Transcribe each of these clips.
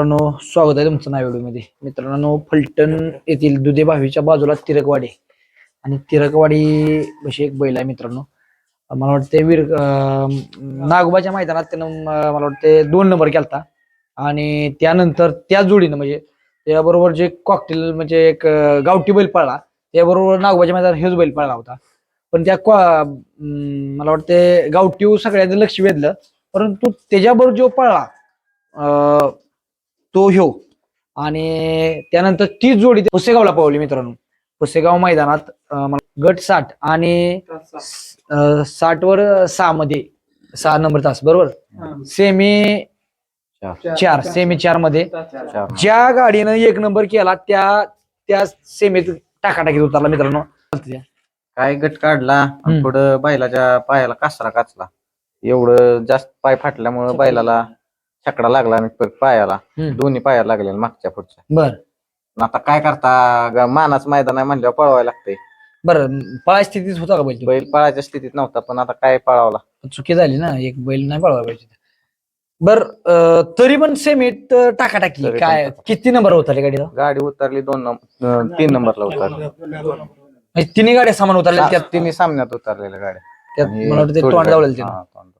मित्रांनो स्वागत आहे तुमचं नावमध्ये मित्रांनो फलटण येथील दुधे भावीच्या बाजूला तिरकवाडी. आणि तिरकवाडी अशी एक बैल आहे मित्रांनो. मला वाटते वीर नागोबाच्या मैदानात त्यानं मला वाटते दोन नंबर केलता. आणि त्यानंतर त्या जोडीनं म्हणजे त्याबरोबर जे कॉकटेल म्हणजे एक गावठी बैल पळला त्याबरोबर नागोबाच्या मैदानात हेच बैल पळला होता. पण त्या क्वा- मला वाटते गावठी सगळ्यांचं लक्ष वेधलं. परंतु त्याच्याबरोबर जो पळला तो ह्यो. आणि त्यानंतर तीच जोडी ते पुसेगावला पळवली मित्रांनो. पुसेगाव मैदानात गट साठ आणि साठ वर सहा मध्ये सहा नंबर तास बरोबर? सेमी चार. सेमी चारमध्ये. ज्या गाडीनं एक नंबर केला त्या त्या सेमीत टाकाटाकीत उतरला मित्रांनो. काय गट काढला. पुढं बैलाच्या पायाला कासरा काचला. एवढं जास्त पाय फाटल्यामुळं बैलाला छकडा लागला आणि परत पायाला. हम्म. दोन्ही पायाला लागले मागच्या पुढच्या. बर. आणि आता काय करता? ग- मानाचं मैदान आहे म्हणल्यावर पळवायला लागतंय. बर पळा स्थितीत होता का बैल तो? बैल पळायच्या स्थितीत नव्हता पण आता काय पळावला चुकी झाली ना एक बैल नाही पळवा पाहिजे बर तरी पण सेमीत टाकाटाकी तरी पण काय टाकाटाकी. किती नंबर होता रे गाडीला? गाडी उतरली दोन नंबर तीन नंबरला उतरली. म्हणजे तिन्ही गाड्या सामान उतरल्या त्यात त्यात तिन्ही सामन्यात उतरलेल्या गाड्या. त्यात आणि मला वाटतं ते थोडी तोंड गाडी- हा, तोंड.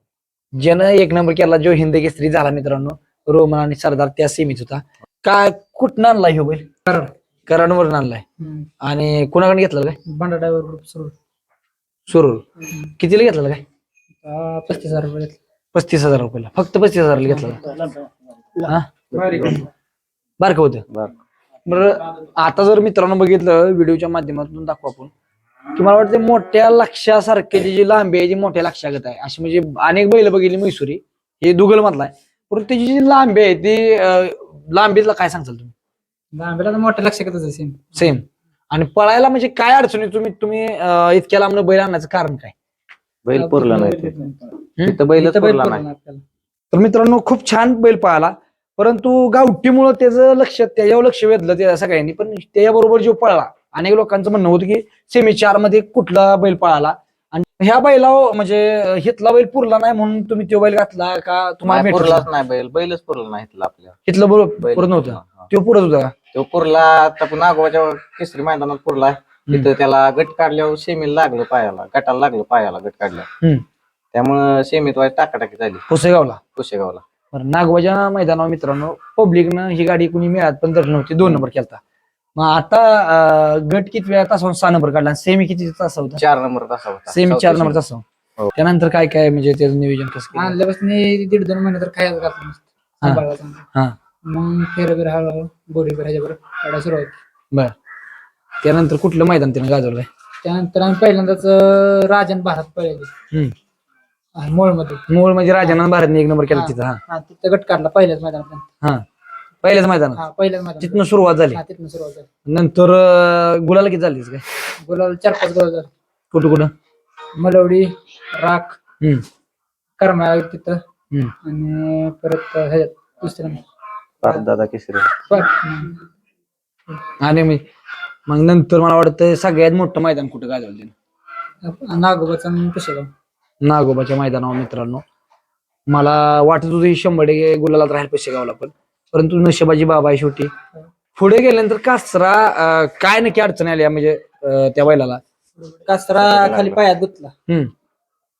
ज्यानं एक नंबर केला जो हिंद केसरी झाला मित्रांनो. रोमन आणि सरदार त्या सेमीत होता. काय कुठं आणलाय ह्यो बैल? कराडवरून आणलाय. आणि कुणाकडे घेतलं काय? बंडा ड्रायव्हर ग्रुप सुरू. सुरूर कितीला घेतलं काय? पस्तीस हजार रुपये पस्तीस हजार रुपयाला फक्त पस्तीस हजारला घेतलं हा? बारकं होतं. बरं आता जर मित्रांनो बघितलं व्हिडिओच्या माध्यमातून दाखवू आपण. की मला वाटतं मोठ्या लक्षासारखे जी लांबी आहे जी मोठ्या लक्षागत आहे. अशी म्हणजे अनेक बैल बघितली मैसुरी. हे दुगल मधला आहे. परंतु त्याची जी लांबी आहे ती लांबीला काय सांगताल तुम्ही? लांबीला तर मोठ्या लक्षात येतच सेम सेम आणि पळायला म्हणजे काय अडचणी तुम्ही तुम्ही इतक्या लांब बैल आणण्याचं कारण काय? बैल पुरला नाही ते. बैल पुरला पुरला नाही. नाही आपल्याला. तर मित्रांनो खूप छान बैल पळाला. परंतु गावठीमुळं त्याचं लक्ष त्याच्यावर लक्ष वेधलं त्या सगळ्यांनी. पण त्याच्याबरोबर जो पळाला अनेक लोकांचं म्हणणं होतं की सेमी चारमध्ये कुठला बैल पळाला? आणि ह्या बैला म्हणजे हितला बैल पुरला नाही म्हणून तुम्ही तो बैल घातला का तुम्हाला नाही, भेटला पुरलाच नाही बैल. बैलच पुरला नाही इथला आपल्या. हितलं बरोबर बैल पुरत नव्हतं? हा, हा. तो पुरत होता का? तो पुरला आता नागोबाच्या केसरी मैदानात पुरला. तिथं त्याला गट काढल्यावर सेमीला लागलं पायाला. गटाला लागलं पायाला गट हम्म. त्यामुळं सेमीत वाईट टाकाटाकी झाली. पुसेगावला कुशेगावला बरं नागवाच्या मैदानावर मित्रांनो पब्लिकनं ही गाडी कुणी मिळत पण तर नव्हती. दोन नंबर केलता. मग आता अं, गट किती वेळा तासावर सहा नंबर काढला सेमी किती तास होता? चार नंबर तसा होता. सेमी चार नंबर तास हो. त्यानंतर काय काय म्हणजे त्याचं नियोजन कसं केलं? आणल्यापासून दीड दोन महिने तर खायला घातलं नसतं हा. चांगलं. हा. मग फेर बिर हळूहळू बोडी बिर ह्याच्यावर काढायला सुरुवात बर. त्यानंतर कुठलं मैदान त्यानं गाजवलंय? त्यानंतर आम्ही पहिल्यांदाच अं, राजन भारत पळले. हम्म. मोळमध्ये मूळ म्हणजे राजानंद भारतने एक नंबर केला तिथं हा. हा तिथं गट काढला पहिल्याच मैदानात हा. पहिल्याच मैदानात? हा पहिल्याच मैदान तिथनं सुरुवात झाली. हा तिथून सुरुवात झाली. नंतर अं, गुलाला किती झाली काय गुलाल चार पाच गोल झाले. कुठं कुठं? मलवडी राख हम्म. करमाळा तिथं. हम्म. आणि परत ह्याच्यात दुसऱ्या दादा केसरी. आणि मी मग नंतर मला वाटतं सगळ्यात मोठं मैदान कुठं गाजवलं नागोबाचा आणि पुशेगाव. नागोबाच्या मैदानावर मित्रांनो. मला वाटत होतं ही शंभर टक्के गुलालात राहील पैसे गावला पण परंतु नशिबाजी बाबा आहे शेवटी. पुढे गेल्यानंतर कासरा अं, काय नक्की अडचण आली म्हणजे अं, त्या बैलाला? कासरा खाली पायात गुतला. हम्म.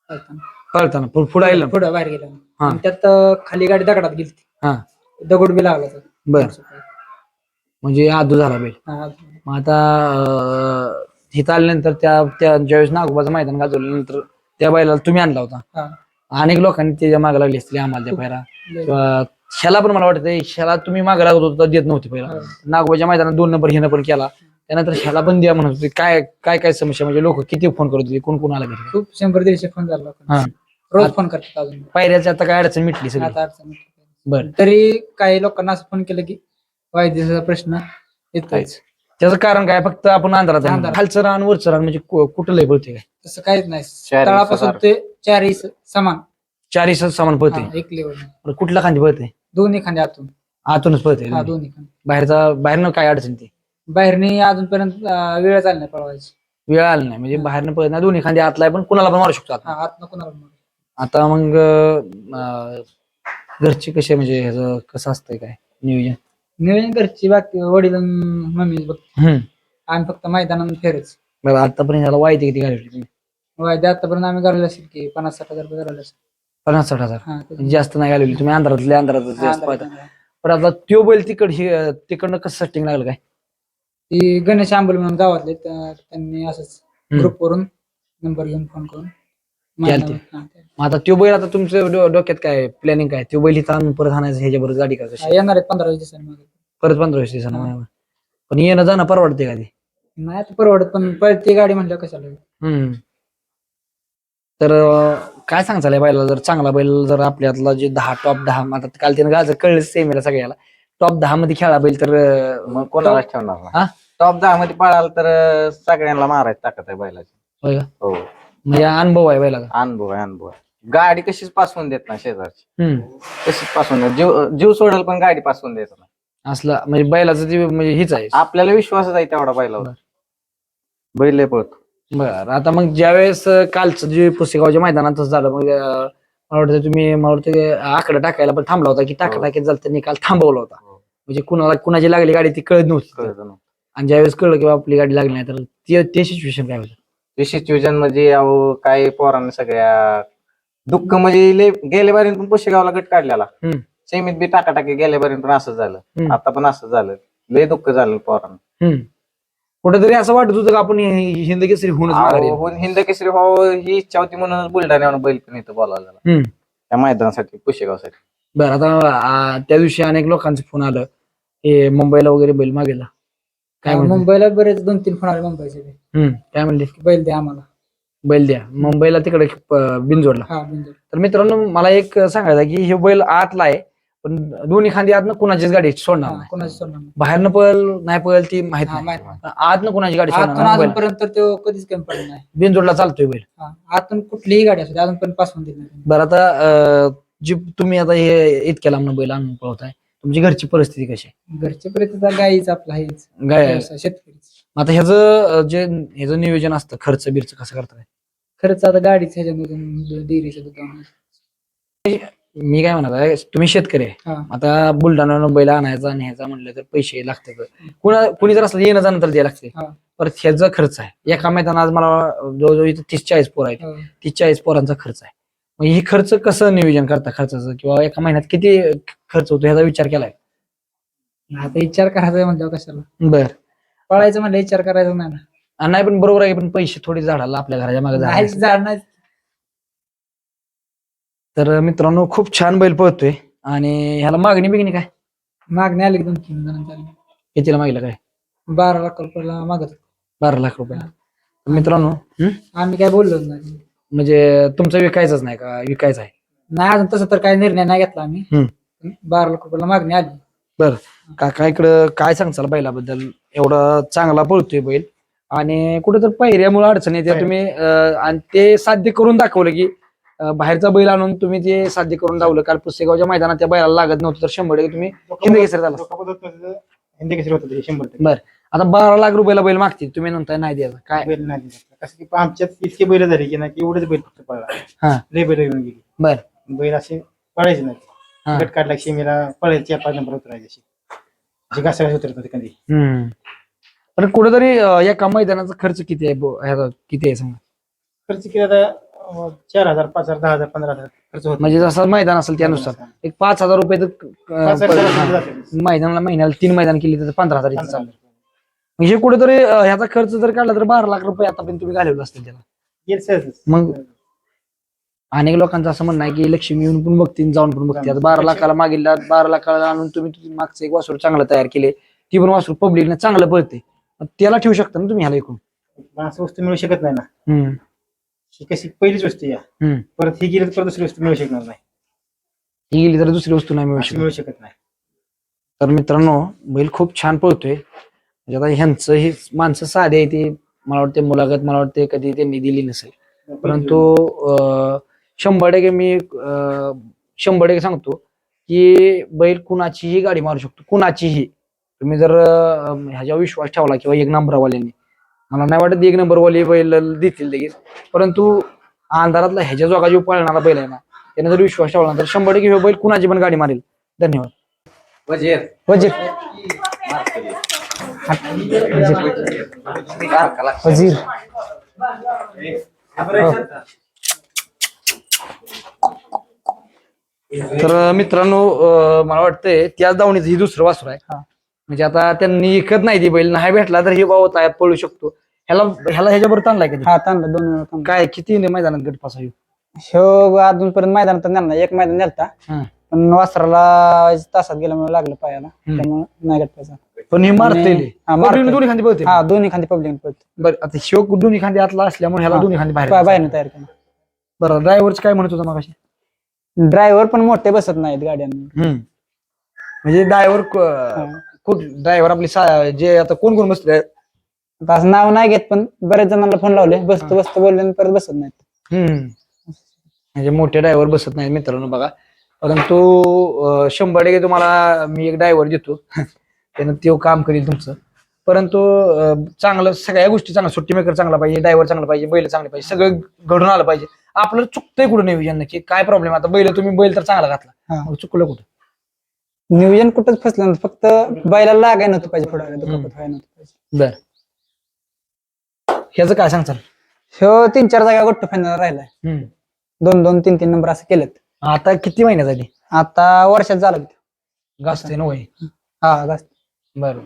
पळताना. कळताना पु- पुढे आलं पुढं बाहेर गेला. हा. आणि त्यात अं, खाली गाडी दगडात गेली हा. दगड बी लागला. बर. म्हणजे आदू झाला बैल. हा. मग आता अं, इथं आल्यानंतर त्या त्या ज्यावेळेस नागोबाचं मैदान गाजवल्यानंतर त्या बैलाला तुम्ही आणला होता. हा. अनेक लोकांनी त्याच्यामागे लागली असतील आम्हाला त्या किंवा ह्याला पण मला वाटतं ह्याला तुम्ही मागे लागत होता देत नव्हते पहिला. हा. नागोबाच्या मैदानात दोन नंबर हिनं पण केला. त्यानंतर ह्याला पण द्या म्हणत होते. काय काय काय समस्या? म्हणजे लोक किती फोन करत होते? कोण कोण आला घरी? खूप शंभर दीडशे फोन झाला हा. रोज फोन करतात अजून. पायऱ्याची आता काय अडचण मिटली सगळी? आता अडचण. बर. तरी काही लोकांना असं फोन केलं की वायद्याचा प्रश्न येतोच. त्याचं कारण काय? फक्त आपण अंधारात. अंधारात. खालचं रान वरचं रान म्हणजे को- कुठं लय पळते काय? तसं काहीच नाही. तळापासून. ते चारही स- समान. चारही सामान पळते. एक लेवल बरं, कुठल्या खांदी पळते? दोन्ही खांदे आतून. आतूनच पळते. हा दोन्ही खांदे. बाहेरचा बाहेरनं काय अडचण ती? बाहेरने अजूनपर्यंत अं, वेळ चालली नाही पळवायची. वेळ आला नाही. म्हणजे बाहेरनं पळत नाही. दोन्ही खांदी आतला आहे पण कुणाला पण मारू शकतो आत. हा आत नको ना आता मग अं, घरची कशी म्हणजे ह्याचं कसं असतंय काय? नियोजन? नियोजन घरची बाकी वडील मम्मी बघ हम्म. आम्ही फक्त मैदानात फेरच. बरं आतापर्यंत वायदे किती घालवली तुम्ही? वायदे आतापर्यंत आम्ही घालवले असेल की पन्नास साठ हजार रुपये घालवले असेल. पन्नास साठ हजार. ते- जास्त नाही घालवली. तुम्ही अंधारातले अंधारात जास्त पाहता. पण आता त्यो बैल तिकड तिकडनं कसं सेटिंग लागलं काय? ती गणेश आंबोली म्हणून गावातले त्या- त्यांनी असंच हम्म. ग्रुप वरून नंबर घेऊन फोन करून. हा, ते- मग आता त्यो बैल आता तुमच्या डो- डोक्यात काय प्लॅनिंग काय? त्यो बैल इथं आणून परत आणायचं ह्याच्याबरोबर गाडी का कशी? हा, येणार आहेत पंधरा वीस दिवसांनी मागे. परत पंधरा वीस दिवसांना पण येणं जाणं परवडते का ते? नाही आता परवडत पण पळती गाडी म्हणल्यावर कशाला? हम्म. तर अं, काय सांगचाल या बैलाला? जर चांगला बैल जर आपल्यातला जे दहा टॉप दहा आता काल त्यानं गाजर कळलं सेमीला सगळ्याला. टॉप दहा मध्ये खेळा बैल तर मग कोणालाच ठेवणार हा? टॉप दहा मध्ये पळाल तर सगळ्यांना मारायची ताकद आहे बैलाची. होय का? हो. म्हणजे अनुभव आहे बैलाचा. अनुभव आहे अनुभव आहे. गाडी कशीच पासवून देत नाही शेजारची. हम्म. कशीच पासवून देत जीव जीव सोडेल पण गाडी पासवून देत नाही. असला म्हणजे बैलाचं ते म्हणजे हीच आहे. आपल्याला विश्वासच आहे तेवढा बैलावर. बैल लय पळतो. बरं आता मग ज्यावेळेस कालचं जे पुसेगावच्या मैदानात झालं मग अं, मला वाटतं तुम्ही मला वाटतं आकडे टाकायला पण थांबला होता की टाका हो. टाकीत झालं निकाल थांबवला होता हो. म्हणजे कुणाला कुणाची लागली गाडी ती कळत नव्हती ना. आणि ज्यावेळेस कळलं की बा आपली गाडी लागली नाही तर ते ते सिच्युएशन काय होतं ते सिच्युएशन म्हणजे अहो काय पोरांनी सगळ्या दुःख म्हणजे लय गेल्या बारीन पण पुशेगावला गट काढलेला हम्म. सेमीत बी टाकाटाकी गेल्या बारीन पण असं झालं हम्म. आता पण असं झालं लय दुःख झालं पोरांना हम्म. कुठेतरी असं वाटत होतं का आपण हि- हिंद केसरी. अहो, हिंद केसरी व्हावं ही इच्छा होती म्हणून बुलढाण्यावर बैल पण इथं बोलावला हम्म. त्या मैदानासाठी पुशेगावसाठी. बरं आता आ, त्या दिवशी अनेक लोकांचं फोन आलं हे मुंबईला वगैरे बैल मागेला. काय हा, म्हणले मुंबईला बरेच दोन तीन फोन आले मुंबईचे बी. हम्म. काय म्हणले? की बैल द्या आम्हाला. बैल द्या. मुंबईला तिकडे प- बिनजोडला हा बिंदू तर मित्रांनो मला एक सांगायचं आहे की हे बैल आतला आहे. पण दोन्ही खांदी आतनं कुणाचीच गाडी सोडणार नाही. कोणाची सोडणार नाही. बाहेरनं पळ नाही पळल ती माहीत हा, नाही. माहीत नाही. आतनं कुणाची गाडी सोडणार आतून नाही बैल. अजूनपर्यंत तर तो कधीच कमी पडला नाही. बिनजोडला चालतोय बैल. हा, आतून कुठलीही गाडी असू दे, अजूनपर्यंत पासून दिली नाही. बरं आता अं, जी तुम्ही आता हे इतक्या लांब बैल आणून पळवताय तुमची घरची परिस्थिती कशी आहे? घरचे पर्यंत गाईच आपला हेच गाय. व्यवसाय, शेतकरीच. आता ह्याचं जे ह्याचं नियोजन असतं खर्च बिर्च कसं करताय? खरंच आता गाडीच ह्याच्यामधून डेअरीचं दुकान. मी काय म्हणत आहे तुम्ही शेतकरी आहे. हा. आता बुलढाणा बैल आणायचा आणि ह्याचा म्हणलं तर पैसे लागतात. कुणा कुणी जर असलं येणं जाणं तर द्यायला लागते. हा. परत ह्याचा खर्च आहे. एका मैदानात आज मला जवळजवळ इथं तीस चाळीस पोर आहेत. तीस चाळीस पोरांचा खर्च आहे. मग ही खर्च कसं नियोजन करता खर्चाचं? किंवा एका महिन्यात किती खर्च होतो ह्याचा विचार केलाय? आता विचार करायचा म्हणल्यावर कशाला? बर. पळायचं म्हणलं विचार करायचा नाही ना. नाही पण बरोबर आहे पण पैसे थोडी झाडाला आपल्या घराच्या मागे झाड नाही. तर मित्रांनो खूप छान बैल पळतोय. आणि ह्याला मागणी बिगणी काय? मागणी आली दोन तीन जणांची आली. कितीला मागितलं काय? बारा लाख रुपयाला मागत बारा लाख रुपये मित्रांनो हं? आम्ही काय बोललो नाही. म्हणजे तुमचं विकायचंच नाही का? विकायचं आहे. नाही अजून तसं तर काही निर्णय नाही घेतला आम्ही. हम्म. बारा लाख रुपयाला मागणी आली. बर. काका इकडं काय सांगचाल बैलाबद्दल? एवढा चांगला पळतोय बैल. आणि कुठेतरी पायऱ्यामुळे अडचण येते. तुम्ही अं, आणि ते साध्य करून दाखवलं की बाहेरचा बैल आणून तुम्ही ते साध्य करून दाखवलं काल पुसेगावच्या मैदानात त्या बैलाला लागत नव्हतं तर शंभर टक्के तुम्ही हिंद केसरी झाला. हिंदी केसरी होतं ते शंभर टक्के. आता बारा लाख रुपयाला बैल मागतील तुम्ही नंतर नाही द्यायचा. काय? बैल नाही दिला. कसं की आमच्यात इतके बैल झाले की ना की एवढेच बैल फक्त पळला. हा. लय बैल येऊन गेली. बर. बैल असे पळायचे हा. नाही गट काढला की शिमेला पळायचे चार पाच नंबर उतरायचे असे. जे घासा उतरत होते कधी. हम्म. पण कुठेतरी अं, एका मैदानाचा खर्च किती आहे बो- ह्याचा किती आहे सांगा? खर्च केला तर अं, चार हजार पाच हजार दहा हजार पंधरा हजार खर्च होतो म्हणजे जसं मैदान असेल त्यानुसार. एक पाच हजार रुपये तर पाच हजार. जाते. मैदानाला महिन्याला तीन मैदान केली तर पंधरा हजार इथे हजार. म्हणजे कुठेतरी अं, ह्याचा खर्च जर काढला तर बारा लाख रुपये आतापर्यंत तुम्ही घालवले असतील त्याला. मग अनेक लोकांचं असं म्हणणं आहे की लक्ष्मी येऊन पण बघतील जाऊन पण बघतील. आता बारा लाखाला मागितला बारा लाखाला आणून तुम्ही मागचं एक वासरू चांगलं तयार केले ती पण वासरू पब्लिकने चांगलं पळते. मग त्याला ठेवू शकता ना तुम्ही ह्याला ऐकून पण असं वस्तू मिळू शकत नाही ना. हम्म, ही कशी पहिलीच वस्तू या. हम्म. परत ही गेली तर परत दुसरी वस्तू मिळू शकणार नाही. ही गेली तर दुसरी वस्तू नाही मिळू अशी शकत. मिळू शकत नाही. तर मित्रांनो बैल खूप छान पळतोय. म्हणजे आता ह्यांचं ही माणसं साधे आहे ती मला वाटते मुलाखत मला वाटते कधी त्यांनी दिली नसेल. परंतु अं, शंभर टक्के मी अं, शंभर टक्के सांगतो की बैल कुणाचीही गाडी मारू शकतो. कुणाचीही. तुम्ही जर अं, ह्याच्यावर विश्वास ठेवला किंवा एक नंबरवाल्यांनी मला नाही वाटत एक नंबरवाले बैल देतील लगेच. परंतु अंधारातला ह्याच्या जोगा जो पळणारा बैल आहे ना त्याने जर विश्वास ठेवला ना तर शंभर टक्के बैल कुणाची पण गाडी मारेल. धन्यवाद. वजीर. वजीर. वजीर. तर मित्रांनो मला वाटतंय त्याच दावणीचं ही दुसरं वासरू आहे. हा. म्हणजे आता त्यांनी इकत नाही ती बैल नाही भेटला तर हे भाऊ तायात पळू शकतो. ह्याला ह्याला ह्याच्याबरोबर ताणलाय कधी हा ताणला दोन वेळा ताणला. काय किती ने मैदानात गट पास ह्यो अजूनपर्यंत मैदानात तर नेला नाही. एक मैदान नेलता. हा. पण वासराला तासात गेल्यामुळे लागलं पायाला. हम्म. त्यामुळे नाही गटपायचा पण हे मारते आणि- हा, मारतंय. दोन्ही खांदी पळते हा दोन्ही खांदी पब्लिक पळतो बरं आता शिव दोन्ही खांदी आतला असल्यामुळे ह्याला हा. दोन्ही खांदी बाहेर बाहेरनं तयार केला. बरं ड्रायव्हरचं काय म्हणत होता मग ड्रायव्हर पण मोठे बसत नाहीत गाड्यांना म्हणजे ड्रायव्हर ड्रायव्हर आपली सा- जे आता कोण कोण बसले आता असं नाव नाही घेत पण बरेच जणांना फोन लावले. बसतो बसतो बोलले आणि परत बसत नाहीत. म्हणजे मोठे ड्रायव्हर बसत नाही मित्रांनो बघा. परंतु अं, शंभर टक्के तुम्हाला मी एक ड्रायव्हर देतो. त्यानं तो काम करेल तुमचं. परंतु अं, चांगलं सगळ्या गोष्टी चांगल्या सुट्टी मेकर चांगला पाहिजे ड्रायव्हर चांगला पाहिजे बैल चांगले पाहिजे सगळं घडून आलं पाहिजे. आपलं चुकतंय कुठं नियोजन नक्की. काय प्रॉब्लेम आता बैल तुम्ही बैल तर चांगला घातला. हा. मग चुकलं कुठं? नियोजन कुठंच फसलं नव्हतं. फक्त बैलाला लागाय नव्हतं पाहिजे पुढे दुखापत व्हायला नव्हतं पाहिजे. बर. ह्याचं काय सांगचाल ह्यो तीन चार जागा गोट्ट फायनल राहिलाय. दोन दोन तीन तीन नंबर असं केलेत. आता किती महिन्यात झाली? आता वर्षात झालं ते. गाजते ना वय हा जास्त. बरं.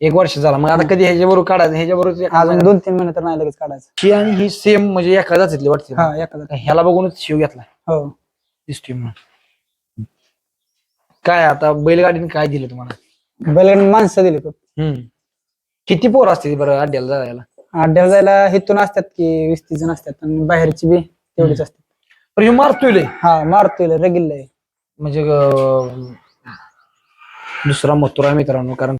एक वर्ष झाला. मग आता कधी ह्याच्याबरोबर काढायचं? ह्याच्याबरोबर अजून दोन तीन महिने तर नाही लगेच काढायचं. ही आणि ही सेम म्हणजे एका जातीतली वाटते हा एखादा ह्याला बघूनच शिव घेतला. हो. दिसतोय म्हणून. काय आता बैलगाडीने काय दिलं तुम्हाला? बैलगाडी माणसं दिली खूप. हम्म. किती पोर असते बरं अड्ड्याला जायला? अड्ड्याला जायला हिथून असतात की वीस तीस जण असतात आणि बाहेरची बी तेवढीच असतात. पण हे मारतोय लय. हा मारतोय रगिल्ल म्हणजे अं, दुसरा मथुरा मित्रांनो कारण